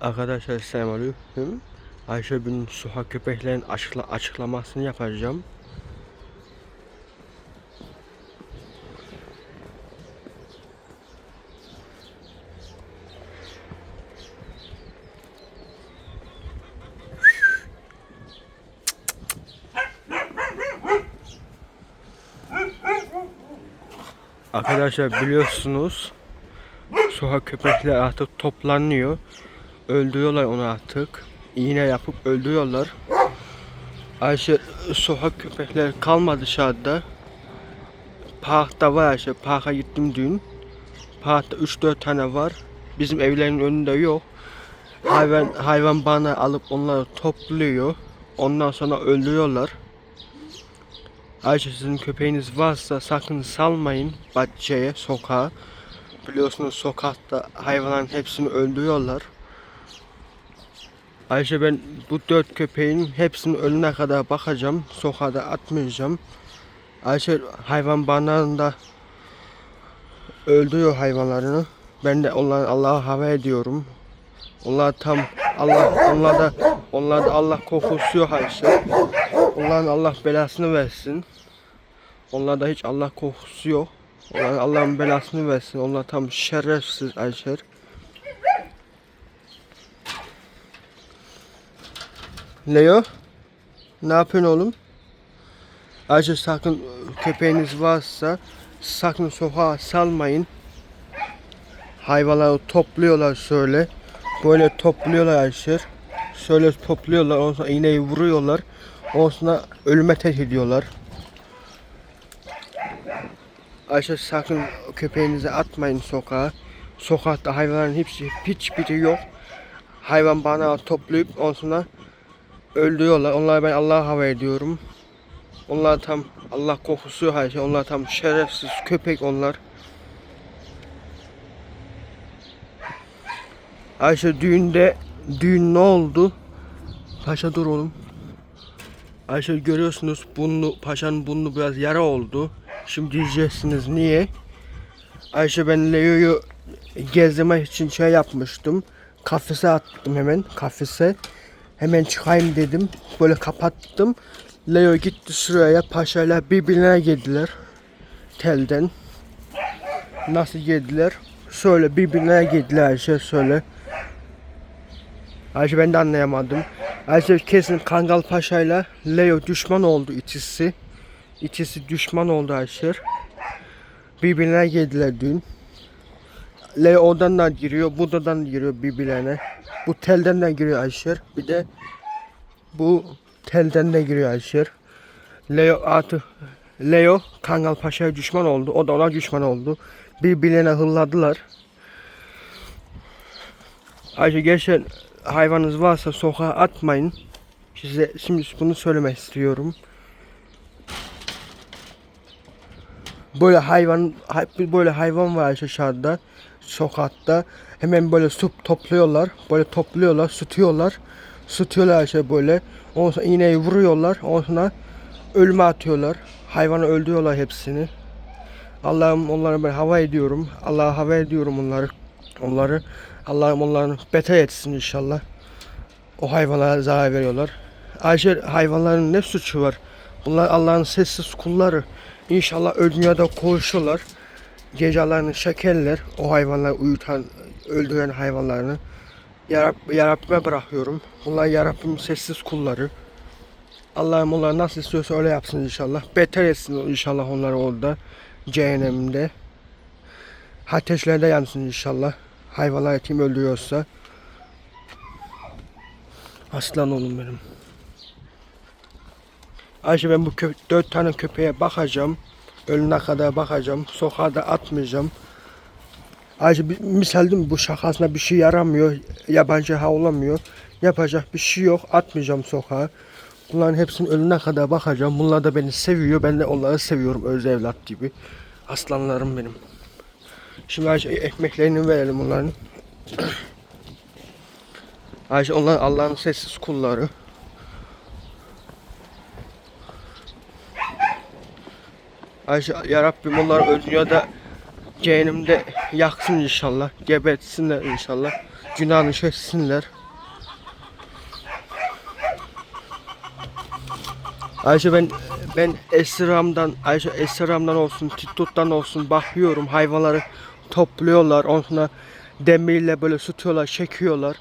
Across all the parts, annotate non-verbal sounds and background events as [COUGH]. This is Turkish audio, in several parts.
Arkadaşlar selamünaleyküm. Ayşe bin sokak köpeklerin açıkla, açıklamasını yapacağım. Arkadaşlar biliyorsunuz sokak köpekler artık toplanıyor. Öldürüyorlar onu artık. İğne yapıp öldürüyorlar. Ayşe sokak köpekler kalmadı dışarıda. Parkta var Ayşe. Parka gittim dün. Parkta 3-4 tane var. Bizim evlerin önünde yok. Hayvan hayvan bana alıp onları topluyor. Ondan sonra öldürüyorlar. Ayşe sizin köpeğiniz varsa sakın salmayın bahçeye, sokağa. Biliyorsunuz sokakta hayvanların hepsini öldürüyorlar. Ayşe ben bu dört köpeğin hepsinin ölüne kadar bakacağım. Sokağa da atmayacağım. Ayşe hayvan barınağında öldürüyor hayvanlarını. Ben de onları Allah'a havale ediyorum. Onlar tam Allah onlar da onlar da Allah korkusu yok Ayşe. Onların Allah belasını versin. Onlarda hiç Allah korkusu yok. Onlar Allah'ın belasını versin. Onlar tam şerefsiz Ayşer. Leo, ne yapıyorsun oğlum? Ayşe sakın köpeğiniz varsa sakın sokağa salmayın. Hayvanları topluyorlar şöyle. Böyle topluyorlar Ayşer. Şöyle topluyorlar. Ondan sonra iğneyi vuruyorlar. Ondan sonra ölüme tehdit ediyorlar. Ayşe sakın köpeğinizi atmayın sokağa. Sokakta hayvanların hepsi hiçbiri yok. Hayvan bana toplayıp ondan sonra öldürüyorlar. Onlara ben Allah'a havale ediyorum. Onlar tam Allah korkusu her şey. Onlar tam şerefsiz köpek onlar. Ayşe düğünde düğün ne oldu? Paşa dur oğlum. Ayşe görüyorsunuz bunlu paşanın bunlu biraz yara oldu. Şimdi diyeceksiniz niye? Ayşe ben Leo'yu gezdirmek için şey yapmıştım. Kafese attım hemen kafese. Hemen çıkayım dedim. Böyle kapattım. Leo gitti şuraya paşayla birbirine girdiler. Telden. Nasıl girdiler? Şöyle birbirine girdiler Ayşe şöyle. Ayşe ben de anlayamadım. Ayşe kesin Kangal Paşa'yla Leo düşman oldu ikisi. İkisi düşman oldu Ayşe. Birbirine girdiler dün. Leo oradan da giriyor, buradan giriyor birbirlerine. Bu telden de giriyor Ayşe. Bir de bu telden de giriyor Ayşe. Leo artık Leo Kangal Paşa'ya düşman oldu. O da ona düşman oldu. Birbirlerine hırladılar. Ayşe geçen hayvanınız varsa sokağa atmayın. Size şimdi bunu söylemek istiyorum. Böyle hayvan hay- böyle hayvan var aşağıda sokakta. Hemen böyle su topluyorlar. Böyle topluyorlar, tutuyorlar. Tutuyorlar işte böyle. Ondan sonra iğneyi vuruyorlar. Ondan ölüme atıyorlar. Hayvanı öldürüyorlar hepsini. Allah'ım onları ben hava ediyorum. Allah'a hava ediyorum onları. Onları Allah'ım onların beter etsin inşallah. O hayvanlara zarar veriyorlar. Ayrıca hayvanların ne suçu var? Bunlar Allah'ın sessiz kulları. İnşallah dünyada koğuşurlar. Gecelerini şekerler. O hayvanlar uyutan, öldüren hayvanlarını. Ya, Rab, ya Rabbime bırakıyorum. Bunlar ya Rabbimin sessiz kulları. Allah'ım onlar nasıl istiyorsa öyle yapsın inşallah. Beter etsin inşallah onları orada. Cehennemde. Ateşlerde yansın inşallah. Hayvanlar kim öldürüyorsa. Aslan oğlum benim. Ayşe ben bu dört tane köpeğe bakacağım. Ölüne kadar bakacağım. Sokağa da atmayacağım. Bir- misal değil mi? Bu şakasına bir şey yaramıyor. Yabancı havlamıyor. Yapacak bir şey yok. Atmayacağım sokağa. Bunların hepsinin ölüne kadar bakacağım. Bunlar da beni seviyor. Ben de onları seviyorum öz evlat gibi. Aslanlarım benim. Şimdi Ayşe ekmeklerini verelim onların. [COUGHS] Ayşe onlar Allah'ın sessiz kulları. Ayşe ya Rabbim onlar ö- dünyada cehennemde yaksın inşallah. Gebertsinler inşallah. Günahını çeksinler. Ayşe ben ben Esram'dan Ayşe Esram'dan olsun TikTok'tan olsun bakıyorum hayvanları topluyorlar ondan demirle böyle tutuyorlar çekiyorlar.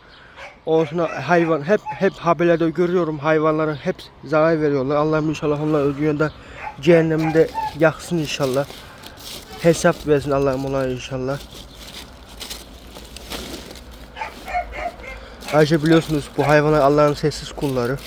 Ondan hayvan hep hep haberlerde görüyorum hayvanlara hep zarar veriyorlar. Allah'ım inşallah onlar o dünyada cehennemde yaksın inşallah. Hesap versin Allah'ım onlara inşallah. Ayrıca biliyorsunuz bu hayvanlar Allah'ın sessiz kulları.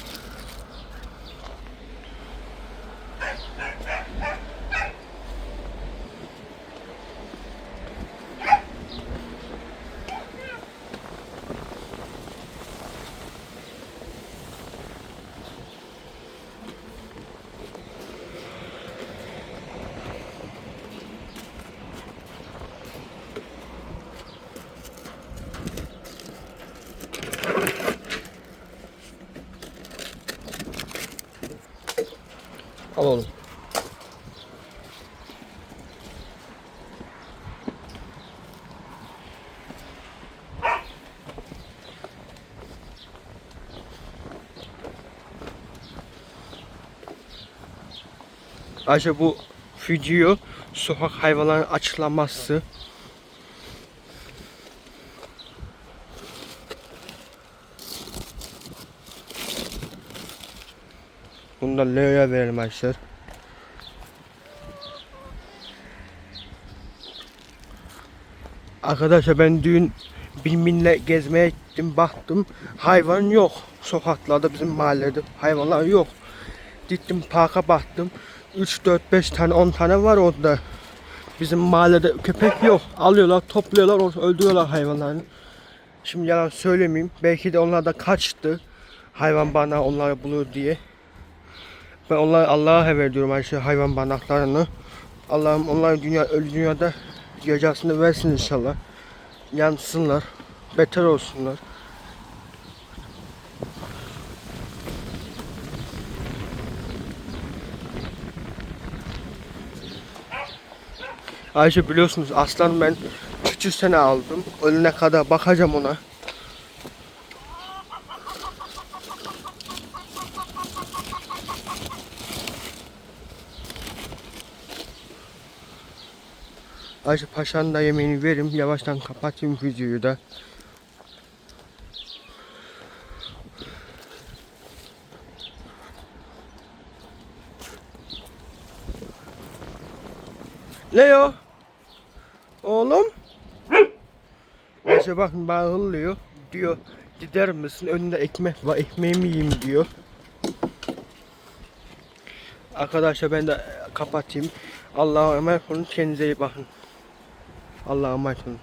Al oğlum. Ayşe bu video sokak hayvanların açıklaması. Bunu da Leo'ya verelim arkadaşlar. Arkadaşlar ben dün Bilmin'le gezmeye gittim baktım hayvan yok sokaklarda bizim mahallede hayvanlar yok. Gittim parka baktım 3 4 5 tane 10 tane var orada. Bizim mahallede köpek yok. Alıyorlar, topluyorlar, or- öldürüyorlar hayvanları. Şimdi yalan söylemeyeyim. Belki de onlar da kaçtı. Hayvan bana onları bulur diye. Ben onları Allah'a haber ediyorum her şey hayvan barınaklarını. Allah'ım onları dünya ölü dünyada cezasını versin inşallah. Yansınlar. Beter olsunlar. Ayşe biliyorsunuz aslan ben küçük sene aldım. Ölüne kadar bakacağım ona. Ayşe Paşa'nın da yemeğini verim. Yavaştan kapatayım videoyu da. Leo. Oğlum. Ayşe bakın bana hırlıyor. Diyor gider misin? Önünde ekmek var. Ekmeğimi yiyeyim diyor. Arkadaşlar ben de kapatayım. Allah'a emanet olun. Kendinize iyi bakın. Allah'a emanet olun.